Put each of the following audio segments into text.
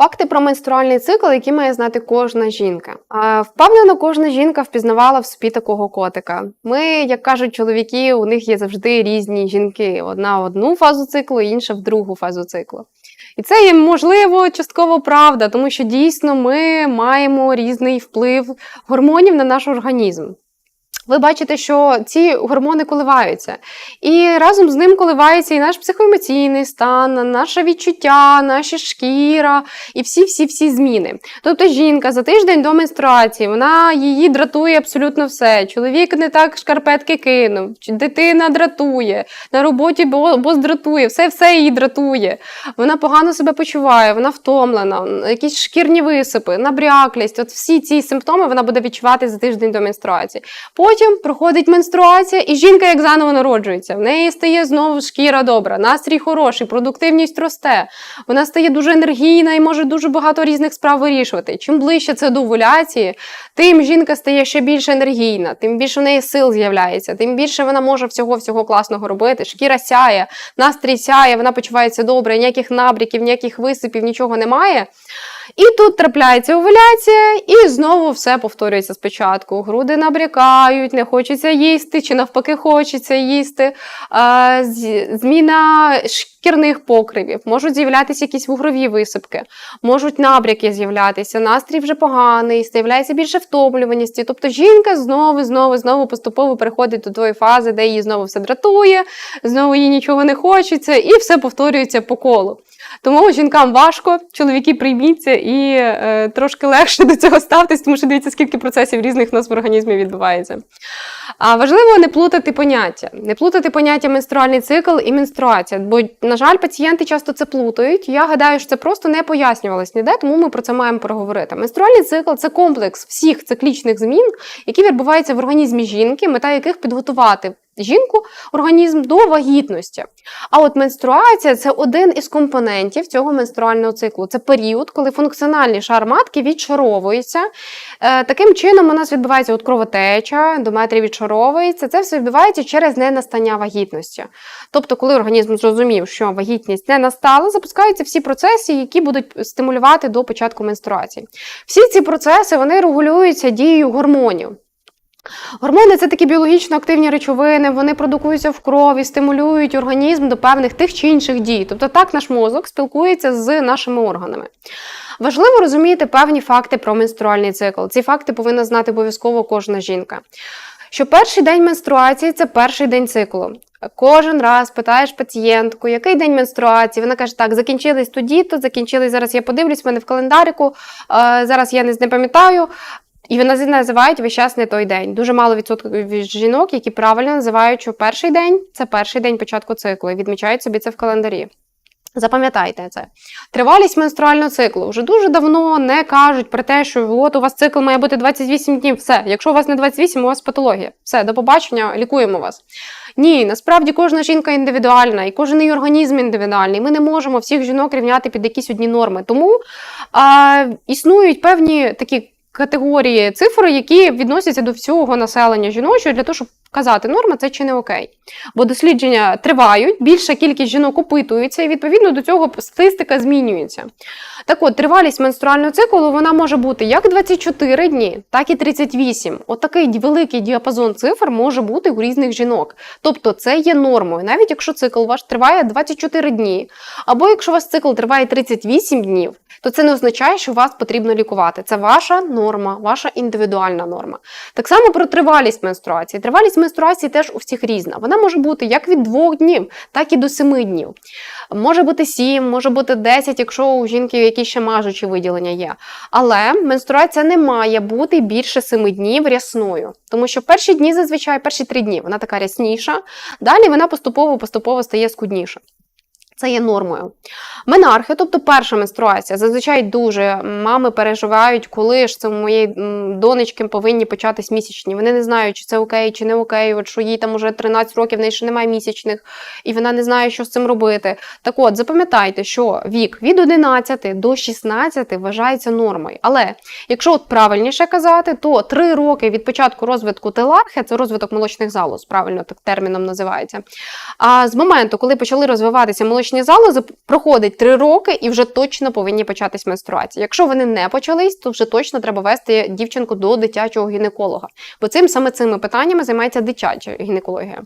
Факти про менструальний цикл, які має знати кожна жінка. Впевнено, кожна жінка впізнавала в собі такого котика. Ми, як кажуть чоловіки, у них є завжди різні жінки: одна в одну фазу циклу, інша в другу фазу циклу. І це є можливо частково правда, тому що дійсно ми маємо різний вплив гормонів на наш організм. Ви бачите, що ці гормони коливаються. І разом з ним коливається і наш психоемоційний стан, наше відчуття, наша шкіра і всі-всі-всі зміни. Тобто жінка за тиждень до менструації, вона її дратує абсолютно все. Чоловік не так шкарпетки кинув, дитина дратує, на роботі бо, бо дратує, все все її дратує. Вона погано себе почуває, вона втомлена, якісь шкірні висипи, набряклість. От всі ці симптоми вона буде відчувати за тиждень до менструації. Потім проходить менструація, і жінка як заново народжується. В неї стає знову шкіра добра, настрій хороший, продуктивність росте. Вона стає дуже енергійна і може дуже багато різних справ вирішувати. Чим ближче це до овуляції, тим жінка стає ще більш енергійна, тим більше в неї сил з'являється, тим більше вона може всього всього класного робити. Шкіра сяє, настрій сяє, вона почувається добре, ніяких набряків, ніяких висипів, нічого немає. І тут трапляється овуляція, і знову все повторюється спочатку. Груди набрякають, не хочеться їсти, чи навпаки хочеться їсти. Зміна шкірних покривів, можуть з'являтися якісь вугрові висипки, можуть набряки з'являтися, настрій вже поганий, з'являється більше втомлюваності. Тобто жінка знову, знову, знову поступово переходить до тої фази, де її знову все дратує, знову їй нічого не хочеться, і все повторюється по колу. Тому жінкам важко, чоловіки прийміться і е, трошки легше до цього ставтесь, тому що дивіться, скільки процесів різних у нас в організмі відбувається. А важливо не плутати поняття, не плутати поняття менструальний цикл і менструація. Бо, на жаль, пацієнти часто це плутають. Я гадаю, що це просто не пояснювалось ніде, тому ми про це маємо проговорити. Менструальний цикл це комплекс всіх циклічних змін, які відбуваються в організмі жінки, мета яких підготувати. Жінку організм до вагітності. А от менструація це один із компонентів цього менструального циклу. Це період, коли функціональний шар матки відшаровується. Е, таким чином у нас відбувається от кровотеча, дометрій відшаровується. Це все відбувається через ненастання вагітності. Тобто, коли організм зрозумів, що вагітність не настала, запускаються всі процеси, які будуть стимулювати до початку менструації. Всі ці процеси вони регулюються дією гормонів. Гормони це такі біологічно активні речовини, вони продукуються в крові, стимулюють організм до певних тих чи інших дій. Тобто так наш мозок спілкується з нашими органами. Важливо розуміти певні факти про менструальний цикл. Ці факти повинна знати обов'язково кожна жінка. Що перший день менструації це перший день циклу. Кожен раз питаєш пацієнтку, який день менструації. Вона каже: так, закінчились тоді-то, закінчились зараз. Я подивлюсь, в мене в календарику. е, зараз я не пам'ятаю. І вони називають весь час не той день. Дуже мало відсотків жінок, які правильно називають, що перший день це перший день початку циклу, і відмічають собі це в календарі. Запам'ятайте це. Тривалість менструального циклу вже дуже давно не кажуть про те, що от у вас цикл має бути 28 днів. Все, якщо у вас не 28, у вас патологія. Все, до побачення, лікуємо вас. Ні, насправді кожна жінка індивідуальна, і кожен її організм індивідуальний. Ми не можемо всіх жінок рівняти під якісь одні норми. Тому а, існують певні такі категорії цифр, які відносяться до всього населення жіночого для того, щоб вказати, норма це чи не окей. Бо дослідження тривають, більша кількість жінок опитується, і відповідно до цього статистика змінюється. Так от, тривалість менструального циклу вона може бути як 24 дні, так і 38. Отакий великий діапазон цифр може бути у різних жінок. Тобто це є нормою, навіть якщо цикл ваш триває 24 дні, або якщо у вас цикл триває 38 днів, то це не означає, що вас потрібно лікувати. Це ваша норма, ваша індивідуальна норма. Так само про тривалість менструації. Тривалість менструації теж у всіх різна. Вона може бути як від 2 днів, так і до 7 днів. Може бути 7, може бути 10, якщо у жінки якісь ще мажучі виділення є. Але менструація не має бути більше 7 днів рясною. Тому що перші дні, зазвичай, перші 3 дні вона така рясніша, далі вона поступово-поступово стає скудніша. Це є нормою. Менархи, тобто перша менструація, зазвичай дуже мами переживають, коли ж це у моєї донечки повинні початись місячні. Вони не знають, чи це окей, чи не окей, от що їй там уже 13 років, в неї ще немає місячних, і вона не знає, що з цим робити. Так от, запам'ятайте, що вік від 11 до 16 вважається нормою. Але якщо от правильніше казати, то 3 роки від початку розвитку телархи, це розвиток молочних залоз, правильно так терміном називається. А з моменту, коли почали розвиватися молочні молочні залози проходить 3 роки і вже точно повинні початись менструації. Якщо вони не почались, то вже точно треба вести дівчинку до дитячого гінеколога. Бо цим саме цими питаннями займається дитяча гінекологія.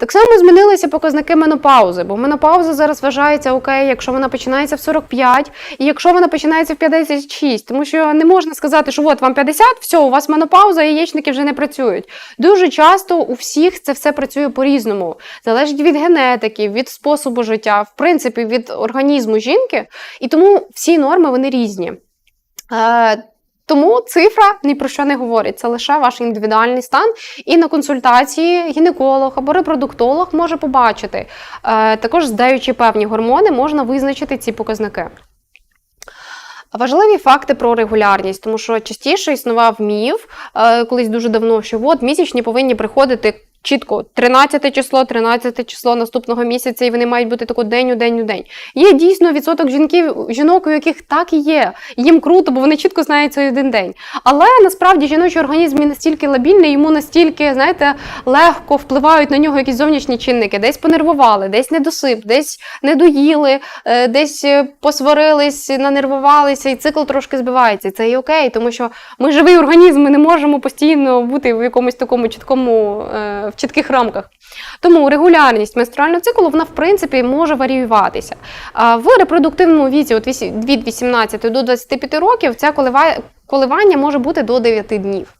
Так само змінилися показники менопаузи, бо менопауза зараз вважається окей, якщо вона починається в 45, і якщо вона починається в 56, тому що не можна сказати, що от вам 50, все, у вас менопауза, яєчники вже не працюють. Дуже часто у всіх це все працює по-різному. Залежить від генетики, від способу життя, в принципі, від організму жінки, і тому всі норми вони різні. Тому цифра ні про що не говорить. Це лише ваш індивідуальний стан. І на консультації гінеколог або репродуктолог може побачити. Е, також здаючи певні гормони, можна визначити ці показники. Важливі факти про регулярність, тому що частіше існував міф е, колись дуже давно, що от місячні повинні приходити чітко 13 число, 13 число наступного місяця, і вони мають бути тако день у день у день. Є дійсно відсоток жінків, жінок, у яких так і є. Їм круто, бо вони чітко знають цей один день. Але насправді жіночий організм він настільки лабільний, йому настільки, знаєте, легко впливають на нього якісь зовнішні чинники, десь понервували, десь недосип, десь не доїли, е, десь е, посварились, нанервувалися, і цикл трошки збивається. Це і окей, тому що ми живий організм, ми не можемо постійно бути в якомусь такому чіткому, е, в чітких рамках. Тому регулярність менструального циклу вона в принципі може варіюватися. В репродуктивному віці, від 18 до 25 років, ця коливання може бути до 9 днів.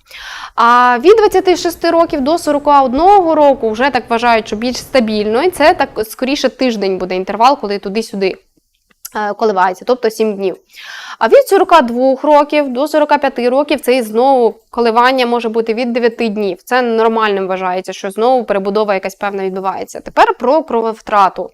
А від 26 років до 41 року вже так вважають, що більш стабільно, і це так скоріше тиждень буде інтервал, коли туди-сюди. Е, Коливається, тобто 7 днів. А від 42 років до 45 років це знову коливання може бути від 9 днів. Це нормальним вважається, що знову перебудова якась певна відбувається. Тепер про крововтрату.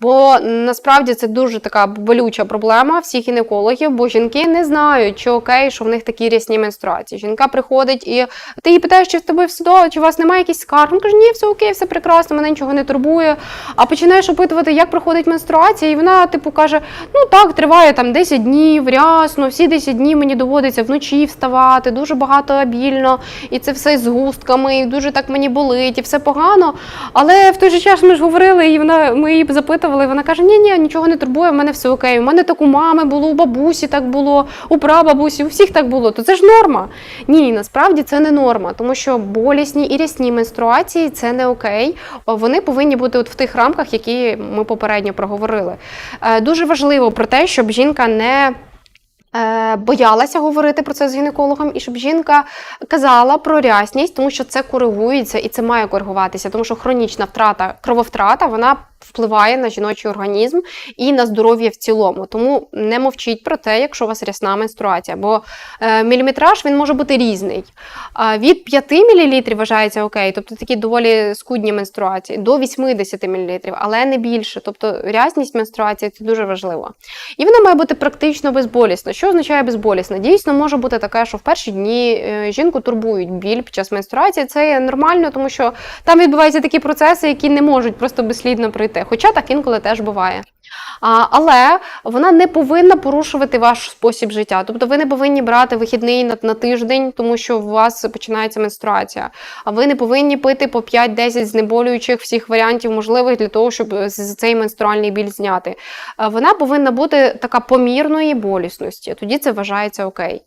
Бо насправді це дуже така болюча проблема всіх гінекологів, бо жінки не знають, чи окей, що в них такі рясні менструації. Жінка приходить і ти її питаєш, чи в тебе все добре, чи у вас немає якихось скарг. Вона каже, ні, все окей, все прекрасно, мене нічого не турбує. А починаєш опитувати, як проходить менструація, і вона, типу, каже: ну так, триває там 10 днів, рясно, всі 10 днів мені доводиться вночі вставати, дуже багато обільно, і це все з густками, і дуже так мені болить, і все погано. Але в той же час ми ж говорили, і вона ми її запитували, і вона каже: Ні, ні, нічого не турбує, в мене все окей. У мене так у мами було, у бабусі так було, у прабабусі, у всіх так було. То це ж норма. Ні, насправді це не норма, тому що болісні і рясні менструації це не окей. Вони повинні бути от в тих рамках, які ми попередньо проговорили. Е, Дуже важливо про те, щоб жінка не е, боялася говорити про це з гінекологом, і щоб жінка казала про рясність, тому що це коригується і це має коригуватися, тому що хронічна втрата, крововтрата, вона впливає на жіночий організм і на здоров'я в цілому. Тому не мовчіть про те, якщо у вас рясна менструація, бо е, міліметраж він може бути різний. Від 5 мл вважається окей, тобто такі доволі скудні менструації, до 80 мл, але не більше. Тобто рясність менструації це дуже важливо. І вона має бути практично безболісна. Що означає безболісна? Дійсно, може бути таке, що в перші дні е, жінку турбують біль під час менструації. Це є нормально, тому що там відбуваються такі процеси, які не можуть просто безслідно пройти. Хоча так інколи теж буває. А, але вона не повинна порушувати ваш спосіб життя. Тобто ви не повинні брати вихідний на, на тиждень, тому що у вас починається менструація. А ви не повинні пити по 5-10 знеболюючих всіх варіантів можливих для того, щоб з- цей менструальний біль зняти. А Вона повинна бути така помірної болісності. Тоді це вважається окей.